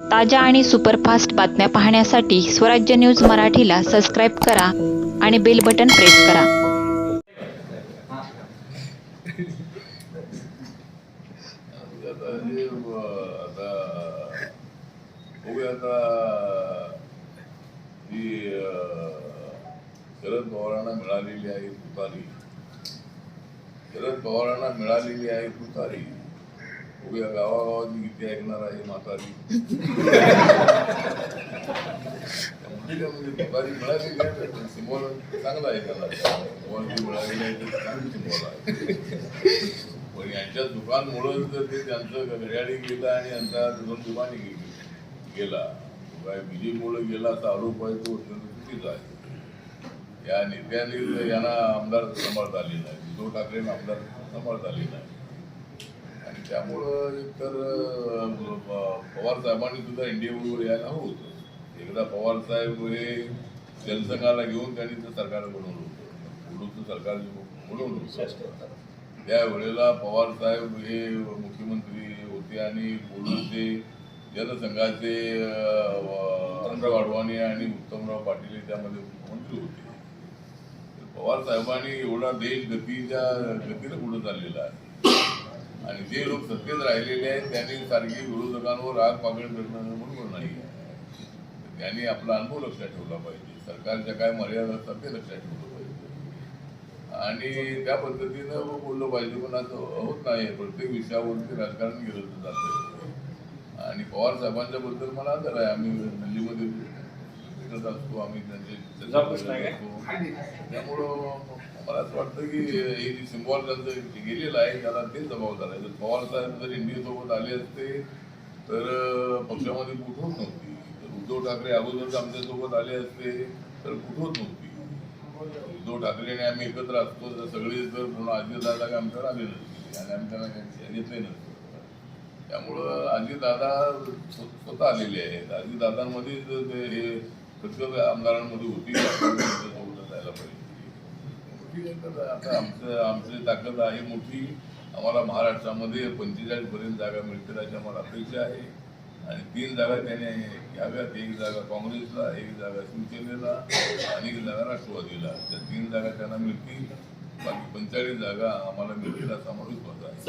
ताज्या आणि सुपरफास्ट बातम्या पाहण्यासाठी स्वराज्य न्यूज मराठीला सबस्क्राईब करा आणि बेल बटन प्रेस करा शरद पवारांना मिळालेली आहे तुतारी शरद पवारांना मिळालेली आहे तुतारी बघूया गावागावात किती ऐकणार आहे म्हातारी त्यामुळे मिळाली म्हणजे तुतारी सिम्बॉल चांगला आहे सिम्बॉल जी मिळालेली आहे चांगली सिम्बॉल आहे पण यांच्या दुकानमुळं तर ते त्यांचं घड्याळी गेलं आणि यांचा दोन दुकानी गेली गेला काय विजेमुळं गेला असा आरोप आहे तो चुकीचा आहे या नेत्यांनी यांना आमदार सांभाळता आले नाही उद्धव ठाकरेंना आमदार सांभाळता आले नाही त्यामुळं एकतर पवार साहेबांनी सुद्धा एनडीए बरोबर यायला हवं होतं. एकदा पवार साहेब हे जनसंघाला घेऊन त्यांनी ते सरकार बनवलं होतं. उडूचं सरकार बनवलं होतं. त्या वेळेला पवार साहेब हे मुख्यमंत्री होते आणि बोलून ते जनसंघाचे अं, वाढवाणी आणि उत्तमराव पाटील हे त्यामध्ये मुख्यमंत्री होते. पवार साहेबांनी एवढा देश गतीच्या गतीनं पुढे चाललेला आहे. जे लोक सत्तेत राहिलेले आहेत त्यांनी सारखी विरोधकांवर राग पागळ करणं बरोबर नाही आहे. त्यांनी आपला अनुभव लक्षात ठेवला पाहिजे. सरकारच्या काय मर्यादा असतात ते लक्षात ठेवलं पाहिजे. आणि त्या पद्धतीनं बोललं पाहिजे पण असं होत नाही प्रत्येक विषयावरती राजकारण केलं जातं. आणि पवार साहेबांच्या बद्दल मला आदर आहे. आम्ही दिल्लीमध्ये भेटत असतो आम्ही त्यामुळं मला असं वाटतं की हे जे सिम्बॉल त्यांचं गेलेलं आहे त्याला तेच जबाबदार आहे. जर पवार साहेब जर इंडिया सोबत आले असते तर पक्षामध्ये कुठ होत नव्हती? तर उद्धव ठाकरे अगोदर आमच्यासोबत आले असते तर कुठ होत नव्हती? उद्धव ठाकरे आणि आम्ही एकत्र असतो तर सगळे जर पूर्ण अजितदादा काय आमच्याकडे आले नसते. आणि आम्ही त्यांना घेतले नसतो. त्यामुळं अजितदादा स्व- स्वतः आलेले आहेत. अजितदादांमध्ये जर ते हे सगळं आमदारांमध्ये होती जायला पाहिजे. आता आमचं आमची ताकद आहे मोठी. आम्हाला महाराष्ट्रामध्ये पंचेचाळीस पर्यंत जागा मिळतील अशी आम्हाला अपेक्षा आहे. आणि तीन जागा त्याने घ्याव्यात. एक जागा काँग्रेसला एक जागा शिवसेनेला आणि एक जागा राष्ट्रवादीला. त्या तीन जागा त्यांना मिळतील. बाकी पंचेचाळीस जागा आम्हाला मिळतील असा आम्हाला विश्वास आहे.